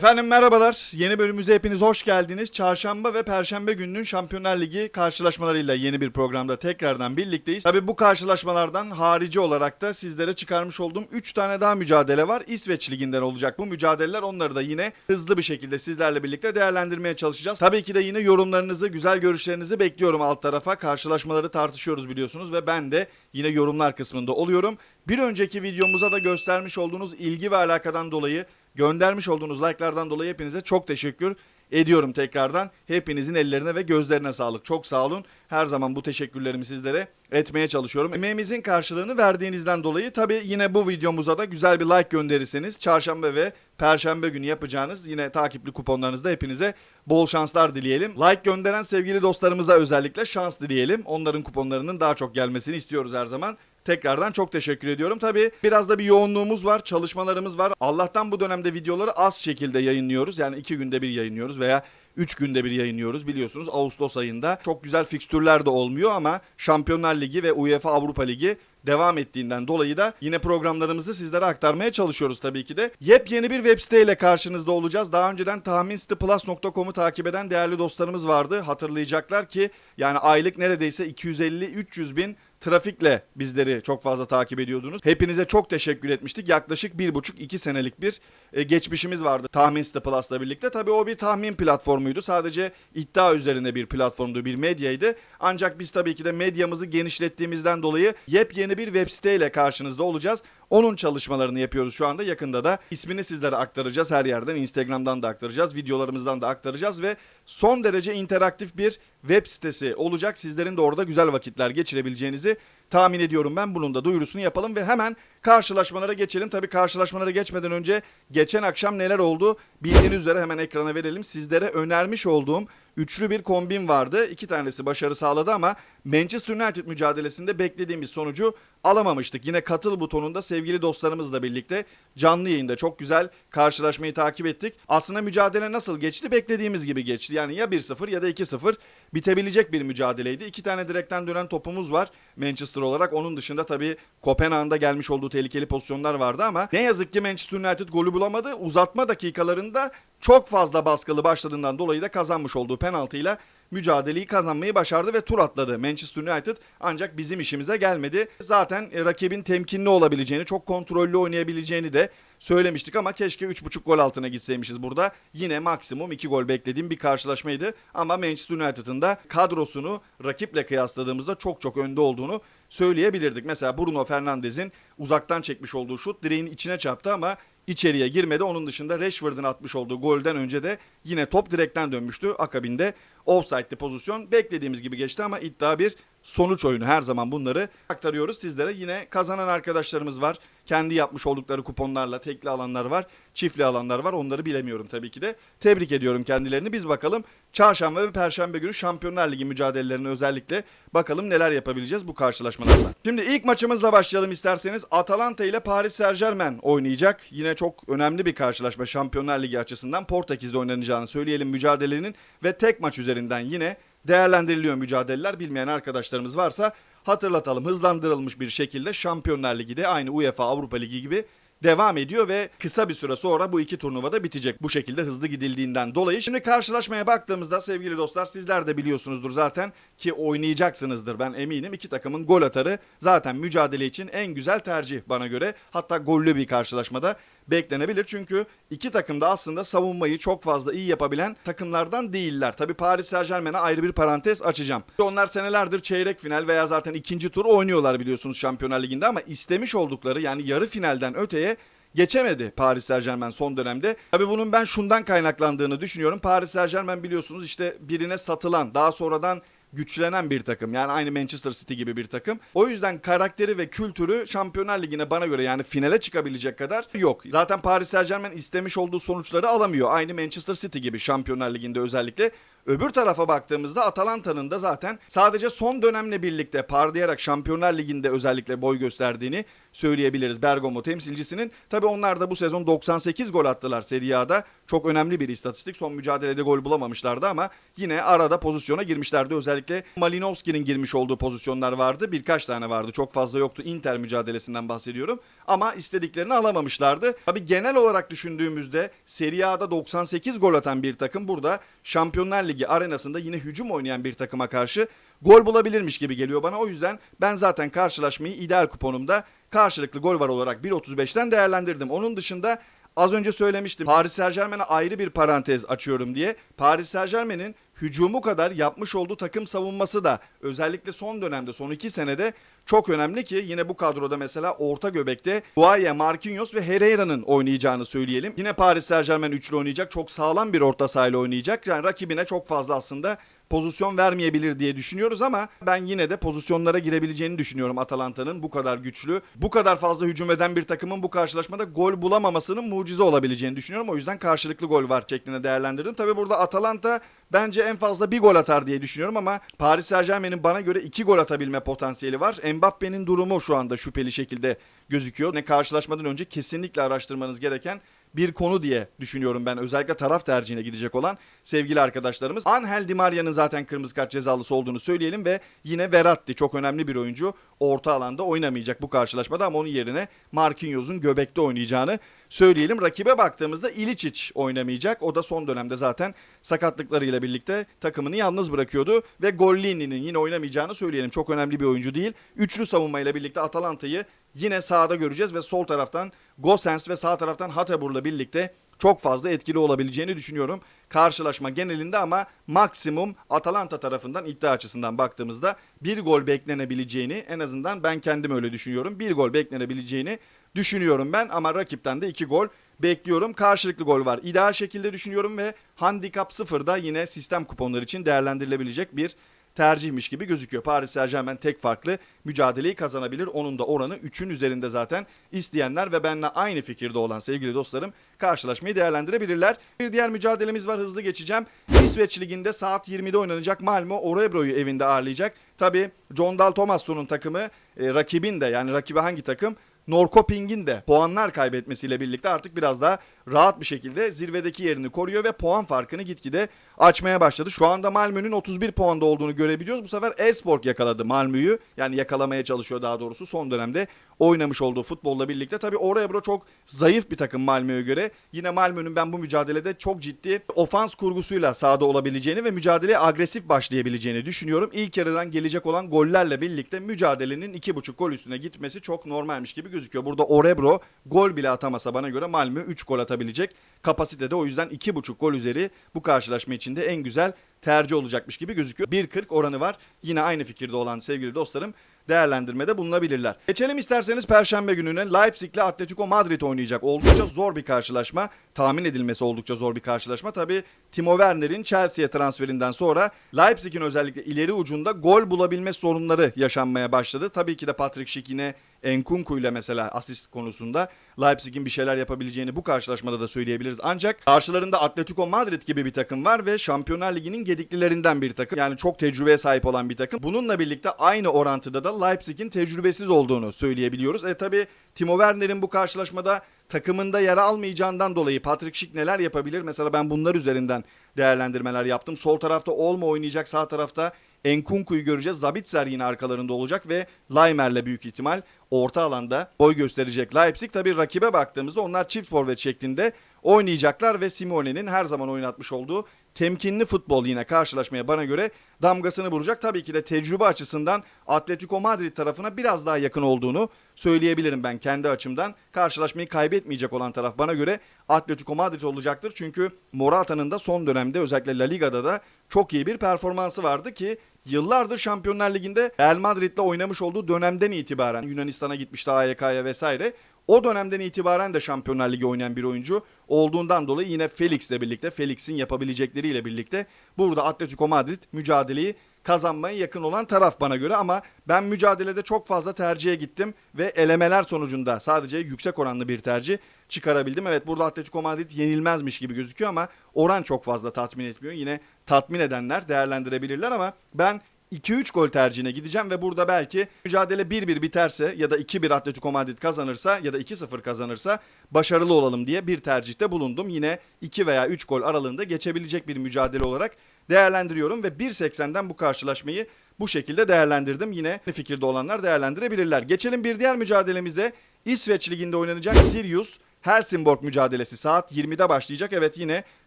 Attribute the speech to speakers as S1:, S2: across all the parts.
S1: Efendim merhabalar. Yeni bölümümüze hepiniz hoş geldiniz. Çarşamba ve Perşembe gününün Şampiyonlar Ligi karşılaşmalarıyla yeni bir programda tekrardan birlikteyiz. Tabii bu karşılaşmalardan harici olarak da sizlere çıkarmış olduğum 3 tane daha mücadele var. İsveç Ligi'nden olacak bu mücadeleler. Onları da yine hızlı bir şekilde sizlerle birlikte değerlendirmeye çalışacağız. Tabii ki de yine yorumlarınızı, güzel görüşlerinizi bekliyorum alt tarafa. Karşılaşmaları tartışıyoruz biliyorsunuz ve ben de yine yorumlar kısmında oluyorum. Bir önceki videomuza da göstermiş olduğunuz ilgi ve alakadan dolayı Göndermiş olduğunuz like'lardan dolayı hepinize çok teşekkür ediyorum tekrardan. Hepinizin ellerine ve gözlerine sağlık. Çok sağ olun. Her zaman bu teşekkürlerimi sizlere etmeye çalışıyorum. Emeğimizin karşılığını verdiğinizden dolayı tabi yine bu videomuza da güzel bir like gönderirseniz çarşamba ve perşembe günü yapacağınız yine takipli kuponlarınızda hepinize bol şanslar dileyelim. Like gönderen sevgili dostlarımıza özellikle şans dileyelim. Onların kuponlarının daha çok gelmesini istiyoruz her zaman. Tekrardan çok teşekkür ediyorum. Tabii biraz da bir yoğunluğumuz var, çalışmalarımız var. Allah'tan bu dönemde videoları az şekilde yayınlıyoruz. Yani iki günde bir yayınlıyoruz veya 3 günde bir yayınlıyoruz biliyorsunuz Ağustos ayında. Çok güzel fikstürler de olmuyor ama Şampiyonlar Ligi ve UEFA Avrupa Ligi devam ettiğinden dolayı da yine programlarımızı sizlere aktarmaya çalışıyoruz tabii ki de. Yepyeni bir web siteyle karşınızda olacağız. Daha önceden tahminsiteplus.com'u takip eden değerli dostlarımız vardı. Hatırlayacaklar ki yani aylık neredeyse 250-300 bin trafikle bizleri çok fazla takip ediyordunuz. Hepinize çok teşekkür etmiştik. Yaklaşık 1,5-2 senelik bir e, geçmişimiz vardı Tahmin Site Plus'la birlikte. Tabii o bir tahmin platformuydu. Sadece iddia üzerine bir platformdu, bir medyaydı. Ancak biz tabii ki de medyamızı genişlettiğimizden dolayı yepyeni bir web siteyle karşınızda olacağız. Onun çalışmalarını yapıyoruz şu anda. Yakında da ismini sizlere aktaracağız her yerden. Instagram'dan da aktaracağız, videolarımızdan da aktaracağız ve son derece interaktif bir web sitesi olacak. Sizlerin de orada güzel vakitler geçirebileceğinizi tahmin ediyorum ben. Bunun da duyurusunu yapalım ve hemen karşılaşmalara geçelim. Tabii karşılaşmalara geçmeden önce geçen akşam neler oldu bildiğiniz üzere hemen ekrana verelim. Sizlere önermiş olduğum üçlü bir kombin vardı. İki tanesi başarı sağladı ama Manchester United mücadelesinde beklediğimiz sonucu alamamıştık. Yine katıl butonunda sevgili dostlarımızla birlikte canlı yayında çok güzel karşılaşmayı takip ettik. Aslında mücadele nasıl geçti? Beklediğimiz gibi geçti. Yani ya 1-0 ya da 2-0 bitebilecek bir mücadeleydi. İki tane direkten dönen topumuz var Manchester olarak. Onun dışında tabii Kopenhag'da gelmiş olduğu tehlikeli pozisyonlar vardı ama ne yazık ki Manchester United golü bulamadı. Uzatma dakikalarında çok fazla baskılı başladığından dolayı da kazanmış olduğu penaltıyla mücadeleyi kazanmayı başardı ve tur atladı Manchester United ancak bizim işimize gelmedi. Zaten e, rakibin temkinli olabileceğini, çok kontrollü oynayabileceğini de söylemiştik ama keşke 3.5 gol altına gitseymişiz burada. Yine maksimum 2 gol beklediğim bir karşılaşmaydı ama Manchester United'ın da kadrosunu rakiple kıyasladığımızda çok çok önde olduğunu söyleyebilirdik. Mesela Bruno Fernandes'in uzaktan çekmiş olduğu şut direğin içine çarptı ama içeriye girmedi. Onun dışında Rashford'un atmış olduğu golden önce de yine top direkten dönmüştü. Akabinde offside'li pozisyon beklediğimiz gibi geçti ama iddia bir sonuç oyunu. Her zaman bunları aktarıyoruz sizlere. Yine kazanan arkadaşlarımız var. Kendi yapmış oldukları kuponlarla tekli alanlar var. Çiftli alanlar var. Onları bilemiyorum tabii ki de. Tebrik ediyorum kendilerini. Biz bakalım çarşamba ve perşembe günü Şampiyonlar Ligi mücadelelerini özellikle bakalım neler yapabileceğiz bu karşılaşmalarla. Şimdi ilk maçımızla başlayalım isterseniz. Atalanta ile Paris Saint Germain oynayacak. Yine çok önemli bir karşılaşma Şampiyonlar Ligi açısından. Portekiz'de oynanacağını söyleyelim mücadelenin ve tek maç üzerinden yine değerlendiriliyor mücadeleler. Bilmeyen arkadaşlarımız varsa hatırlatalım. Hızlandırılmış bir şekilde Şampiyonlar Ligi de aynı UEFA Avrupa Ligi gibi devam ediyor ve kısa bir süre sonra bu iki turnuvada bitecek. Bu şekilde hızlı gidildiğinden dolayı. Şimdi karşılaşmaya baktığımızda sevgili dostlar sizler de biliyorsunuzdur zaten ki oynayacaksınızdır ben eminim. İki takımın gol atarı zaten mücadele için en güzel tercih bana göre. Hatta gollü bir karşılaşmada beklenebilir. Çünkü iki takım da aslında savunmayı çok fazla iyi yapabilen takımlardan değiller. Tabi Paris Saint Germain'e ayrı bir parantez açacağım. Onlar senelerdir çeyrek final veya zaten ikinci tur oynuyorlar biliyorsunuz Şampiyonlar Ligi'nde ama istemiş oldukları yani yarı finalden öteye geçemedi Paris Saint Germain son dönemde. Tabi bunun ben şundan kaynaklandığını düşünüyorum. Paris Saint Germain biliyorsunuz işte birine satılan daha sonradan güçlenen bir takım. Yani aynı Manchester City gibi bir takım. O yüzden karakteri ve kültürü Şampiyonlar Ligi'ne bana göre yani finale çıkabilecek kadar yok. Zaten Paris Saint Germain istemiş olduğu sonuçları alamıyor. Aynı Manchester City gibi Şampiyonlar Ligi'nde özellikle. Öbür tarafa baktığımızda Atalanta'nın da zaten sadece son dönemle birlikte parlayarak Şampiyonlar Ligi'nde özellikle boy gösterdiğini söyleyebiliriz Bergamo temsilcisinin. Tabi onlar da bu sezon 98 gol attılar Serie A'da. Çok önemli bir istatistik. Son mücadelede gol bulamamışlardı ama yine arada pozisyona girmişlerdi. Özellikle Malinovski'nin girmiş olduğu pozisyonlar vardı. Birkaç tane vardı. Çok fazla yoktu. Inter mücadelesinden bahsediyorum. Ama istediklerini alamamışlardı. Tabii genel olarak düşündüğümüzde Serie A'da 98 gol atan bir takım burada Şampiyonlar Ligi arenasında yine hücum oynayan bir takıma karşı gol bulabilirmiş gibi geliyor bana. O yüzden ben zaten karşılaşmayı ideal kuponumda karşılıklı gol var olarak 1.35'ten değerlendirdim. Onun dışında Az önce söylemiştim. Paris Saint Germain'e ayrı bir parantez açıyorum diye. Paris Saint Germain'in hücumu kadar yapmış olduğu takım savunması da özellikle son dönemde son iki senede çok önemli ki yine bu kadroda mesela orta göbekte Guaya, Marquinhos ve Herrera'nın oynayacağını söyleyelim. Yine Paris Saint Germain üçlü oynayacak. Çok sağlam bir orta sahayla oynayacak. Yani rakibine çok fazla aslında pozisyon vermeyebilir diye düşünüyoruz ama ben yine de pozisyonlara girebileceğini düşünüyorum Atalanta'nın bu kadar güçlü, bu kadar fazla hücum eden bir takımın bu karşılaşmada gol bulamamasının mucize olabileceğini düşünüyorum. O yüzden karşılıklı gol var şeklinde değerlendirdim. Tabi burada Atalanta bence en fazla bir gol atar diye düşünüyorum ama Paris Saint Germain'in bana göre iki gol atabilme potansiyeli var. Mbappe'nin durumu şu anda şüpheli şekilde gözüküyor. Ne karşılaşmadan önce kesinlikle araştırmanız gereken bir konu diye düşünüyorum ben. Özellikle taraf tercihine gidecek olan sevgili arkadaşlarımız. Angel Di Maria'nın zaten kırmızı kart cezalısı olduğunu söyleyelim ve yine Verratti çok önemli bir oyuncu. Orta alanda oynamayacak bu karşılaşmada ama onun yerine Marquinhos'un göbekte oynayacağını söyleyelim. Rakibe baktığımızda Ilicic oynamayacak. O da son dönemde zaten sakatlıklarıyla birlikte takımını yalnız bırakıyordu ve Gollini'nin yine oynamayacağını söyleyelim. Çok önemli bir oyuncu değil. Üçlü savunmayla birlikte Atalanta'yı yine sahada göreceğiz ve sol taraftan Gosens ve sağ taraftan Hatebur'la birlikte çok fazla etkili olabileceğini düşünüyorum. Karşılaşma genelinde ama maksimum Atalanta tarafından iddia açısından baktığımızda bir gol beklenebileceğini en azından ben kendim öyle düşünüyorum. Bir gol beklenebileceğini düşünüyorum ben ama rakipten de iki gol bekliyorum. Karşılıklı gol var. İdeal şekilde düşünüyorum ve handikap sıfırda yine sistem kuponları için değerlendirilebilecek bir tercihmiş gibi gözüküyor. Paris Saint Germain tek farklı mücadeleyi kazanabilir. Onun da oranı 3'ün üzerinde zaten isteyenler ve benimle aynı fikirde olan sevgili dostlarım karşılaşmayı değerlendirebilirler. Bir diğer mücadelemiz var hızlı geçeceğim. İsveç Ligi'nde saat 20'de oynanacak Malmö Orebro'yu evinde ağırlayacak. Tabi John Dal Thomasson'un takımı e, rakibin de yani rakibi hangi takım? Norrköping'in de puanlar kaybetmesiyle birlikte artık biraz daha rahat bir şekilde zirvedeki yerini koruyor ve puan farkını gitgide açmaya başladı. Şu anda Malmö'nün 31 puanda olduğunu görebiliyoruz. Bu sefer Esport yakaladı Malmö'yü. Yani yakalamaya çalışıyor daha doğrusu son dönemde oynamış olduğu futbolla birlikte. Tabi Orebro çok zayıf bir takım Malmö'ye göre. Yine Malmö'nün ben bu mücadelede çok ciddi ofans kurgusuyla sahada olabileceğini ve mücadeleye agresif başlayabileceğini düşünüyorum. İlk yarıdan gelecek olan gollerle birlikte mücadelenin 2.5 gol üstüne gitmesi çok normalmiş gibi gözüküyor. Burada Orebro gol bile atamasa bana göre Malmö 3 gol atabilecek kapasitede. O yüzden 2.5 gol üzeri bu karşılaşma içinde en güzel tercih olacakmış gibi gözüküyor. 1.40 oranı var. Yine aynı fikirde olan sevgili dostlarım değerlendirmede bulunabilirler. Geçelim isterseniz Perşembe gününe Leipzig ile Atletico Madrid oynayacak. Oldukça zor bir karşılaşma. Tahmin edilmesi oldukça zor bir karşılaşma. Tabi Timo Werner'in Chelsea'ye transferinden sonra Leipzig'in özellikle ileri ucunda gol bulabilme sorunları yaşanmaya başladı. Tabii ki de Patrick Schick yine Enkunku ile mesela asist konusunda Leipzig'in bir şeyler yapabileceğini bu karşılaşmada da söyleyebiliriz. Ancak karşılarında Atletico Madrid gibi bir takım var ve Şampiyonlar Ligi'nin gediklilerinden bir takım. Yani çok tecrübeye sahip olan bir takım. Bununla birlikte aynı orantıda da Leipzig'in tecrübesiz olduğunu söyleyebiliyoruz. E tabi Timo Werner'in bu karşılaşmada takımında yer almayacağından dolayı Patrick Schick neler yapabilir? Mesela ben bunlar üzerinden değerlendirmeler yaptım. Sol tarafta Olmo oynayacak, sağ tarafta Enkunku'yu göreceğiz. Zabitzer yine arkalarında olacak ve Laimer'le büyük ihtimal orta alanda boy gösterecek Leipzig. Tabii rakibe baktığımızda onlar çift forvet şeklinde oynayacaklar ve Simone'nin her zaman oynatmış olduğu temkinli futbol yine karşılaşmaya bana göre damgasını vuracak. Tabii ki de tecrübe açısından Atletico Madrid tarafına biraz daha yakın olduğunu söyleyebilirim ben kendi açımdan. Karşılaşmayı kaybetmeyecek olan taraf bana göre Atletico Madrid olacaktır. Çünkü Morata'nın da son dönemde özellikle La Liga'da da çok iyi bir performansı vardı ki yıllardır Şampiyonlar Ligi'nde Real Madrid'le oynamış olduğu dönemden itibaren Yunanistan'a gitmişti AYK'ya vesaire. O dönemden itibaren de Şampiyonlar Ligi oynayan bir oyuncu olduğundan dolayı yine Felix'le birlikte, Felix'in yapabilecekleriyle birlikte burada Atletico Madrid mücadeleyi kazanmaya yakın olan taraf bana göre ama ben mücadelede çok fazla tercihe gittim ve elemeler sonucunda sadece yüksek oranlı bir tercih çıkarabildim. Evet burada Atletico Madrid yenilmezmiş gibi gözüküyor ama oran çok fazla tatmin etmiyor. Yine tatmin edenler değerlendirebilirler ama ben 2-3 gol tercihine gideceğim ve burada belki mücadele 1-1 biterse ya da 2-1 Atletico Madrid kazanırsa ya da 2-0 kazanırsa başarılı olalım diye bir tercihte bulundum. Yine 2 veya 3 gol aralığında geçebilecek bir mücadele olarak değerlendiriyorum ve 1.80'den bu karşılaşmayı bu şekilde değerlendirdim. Yine fikirde olanlar değerlendirebilirler. Geçelim bir diğer mücadelemize. İsveç Ligi'nde oynanacak Sirius Helsingborg mücadelesi saat 20'de başlayacak. Evet yine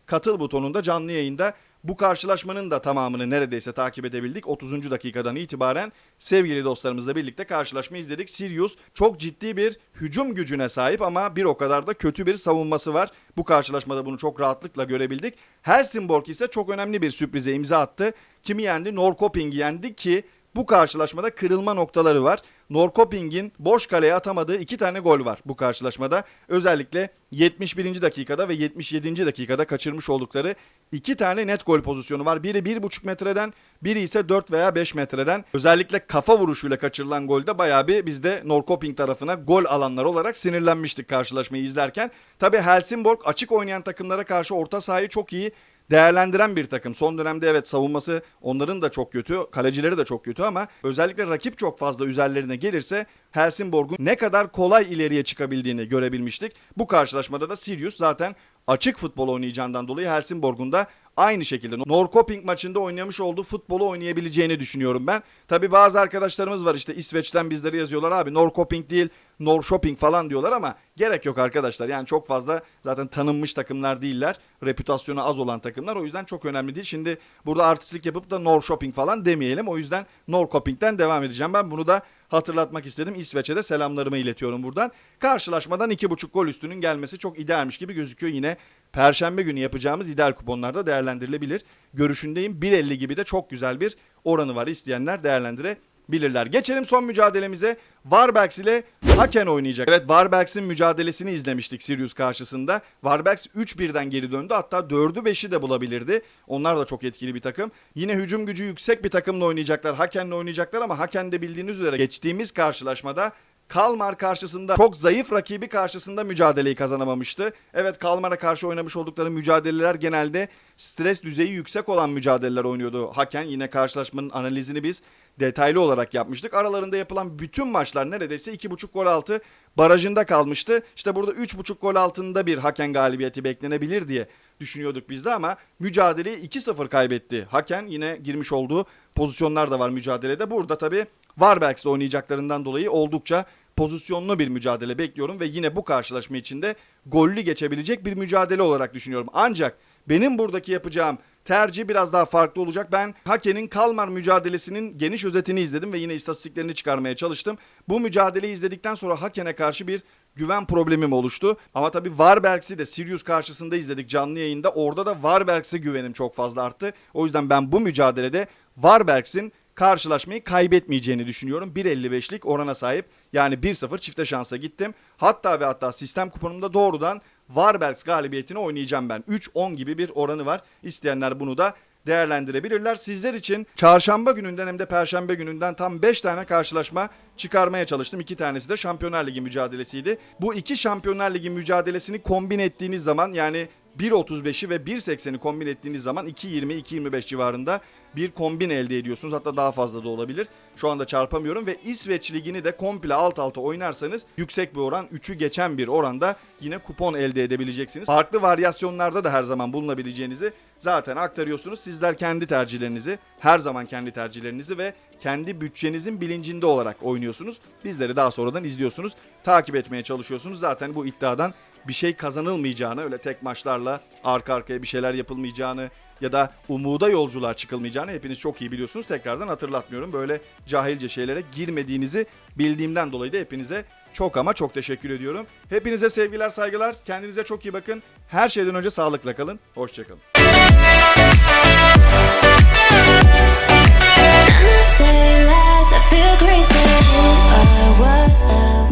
S1: katıl butonunda canlı yayında bu karşılaşmanın da tamamını neredeyse takip edebildik. 30. dakikadan itibaren sevgili dostlarımızla birlikte karşılaşma izledik. Sirius çok ciddi bir hücum gücüne sahip ama bir o kadar da kötü bir savunması var. Bu karşılaşmada bunu çok rahatlıkla görebildik. Helsingborg ise çok önemli bir sürprize imza attı. Kimi yendi? Norrköping'i yendi ki bu karşılaşmada kırılma noktaları var. Norrköping'in boş kaleye atamadığı iki tane gol var bu karşılaşmada. Özellikle 71. dakikada ve 77. dakikada kaçırmış oldukları iki tane net gol pozisyonu var. Biri 1,5 metreden, biri ise 4 veya 5 metreden. Özellikle kafa vuruşuyla kaçırılan golde bayağı bir biz de Norrköping tarafına gol alanlar olarak sinirlenmiştik karşılaşmayı izlerken. Tabi Helsingborg açık oynayan takımlara karşı orta sahayı çok iyi değerlendiren bir takım. Son dönemde evet savunması onların da çok kötü, kalecileri de çok kötü ama özellikle rakip çok fazla üzerlerine gelirse Helsingborg'un ne kadar kolay ileriye çıkabildiğini görebilmiştik. Bu karşılaşmada da Sirius zaten açık futbol oynayacağından dolayı Helsingborg'un da aynı şekilde Norrköping maçında oynamış olduğu futbolu oynayabileceğini düşünüyorum ben. Tabi bazı arkadaşlarımız var işte İsveç'ten bizlere yazıyorlar abi Norrköping değil Norrköping falan diyorlar ama gerek yok arkadaşlar. Yani çok fazla zaten tanınmış takımlar değiller. Reputasyonu az olan takımlar. O yüzden çok önemli değil. Şimdi burada artistlik yapıp da Norrköping falan demeyelim. O yüzden Norrköping'den devam edeceğim. Ben bunu da hatırlatmak istedim. İsveç'e de selamlarımı iletiyorum buradan. Karşılaşmadan 2.5 gol üstünün gelmesi çok idealmiş gibi gözüküyor yine. Perşembe günü yapacağımız ideal kuponlarda değerlendirilebilir. Görüşündeyim 1.50 gibi de çok güzel bir oranı var. İsteyenler değerlendirebilirler. Geçelim son mücadelemize. Varbergs ile Haken oynayacak. Evet Varbergs'in mücadelesini izlemiştik Sirius karşısında. Varbergs 3-1'den geri döndü. Hatta 4'ü 5'i de bulabilirdi. Onlar da çok etkili bir takım. Yine hücum gücü yüksek bir takımla oynayacaklar. Haken'le oynayacaklar ama Haken de bildiğiniz üzere geçtiğimiz karşılaşmada Kalmar karşısında çok zayıf rakibi karşısında mücadeleyi kazanamamıştı. Evet Kalmar'a karşı oynamış oldukları mücadeleler genelde stres düzeyi yüksek olan mücadeleler oynuyordu. Haken yine karşılaşmanın analizini biz detaylı olarak yapmıştık. Aralarında yapılan bütün maçlar neredeyse 2.5 gol altı barajında kalmıştı. İşte burada 3.5 gol altında bir Haken galibiyeti beklenebilir diye düşünüyorduk biz de ama mücadeleyi 2-0 kaybetti. Haken yine girmiş olduğu pozisyonlar da var mücadelede. Burada tabii Varbergs'le oynayacaklarından dolayı oldukça pozisyonlu bir mücadele bekliyorum ve yine bu karşılaşma içinde gollü geçebilecek bir mücadele olarak düşünüyorum. Ancak benim buradaki yapacağım tercih biraz daha farklı olacak. Ben Haken'in Kalmar mücadelesinin geniş özetini izledim ve yine istatistiklerini çıkarmaya çalıştım. Bu mücadeleyi izledikten sonra Haken'e karşı bir güven problemim oluştu. Ama tabii Varbergs'i de Sirius karşısında izledik canlı yayında. Orada da Varbergs'e güvenim çok fazla arttı. O yüzden ben bu mücadelede Varbergs'in karşılaşmayı kaybetmeyeceğini düşünüyorum. 1.55'lik orana sahip. Yani 1-0 çifte şansa gittim. Hatta ve hatta sistem kuponumda doğrudan Varbergs galibiyetini oynayacağım ben. 3-10 gibi bir oranı var. İsteyenler bunu da değerlendirebilirler. Sizler için çarşamba gününden hem de perşembe gününden tam 5 tane karşılaşma çıkarmaya çalıştım. İki tanesi de Şampiyonlar Ligi mücadelesiydi. Bu iki Şampiyonlar Ligi mücadelesini kombin ettiğiniz zaman yani 1.35'i ve 1.80'i kombin ettiğiniz zaman 2.20-2.25 civarında bir kombin elde ediyorsunuz. Hatta daha fazla da olabilir. Şu anda çarpamıyorum ve İsveç Ligi'ni de komple alt alta oynarsanız yüksek bir oran 3'ü geçen bir oranda yine kupon elde edebileceksiniz. Farklı varyasyonlarda da her zaman bulunabileceğinizi zaten aktarıyorsunuz. Sizler kendi tercihlerinizi, her zaman kendi tercihlerinizi ve kendi bütçenizin bilincinde olarak oynuyorsunuz. Bizleri daha sonradan izliyorsunuz, takip etmeye çalışıyorsunuz. Zaten bu iddiadan bir şey kazanılmayacağını, öyle tek maçlarla arka arkaya bir şeyler yapılmayacağını ya da umuda yolculuğa çıkılmayacağını hepiniz çok iyi biliyorsunuz. Tekrardan hatırlatmıyorum. Böyle cahilce şeylere girmediğinizi bildiğimden dolayı da hepinize çok ama çok teşekkür ediyorum. Hepinize sevgiler, saygılar. Kendinize çok iyi bakın. Her şeyden önce sağlıkla kalın. Hoşçakalın. I feel crazy. I, what, I,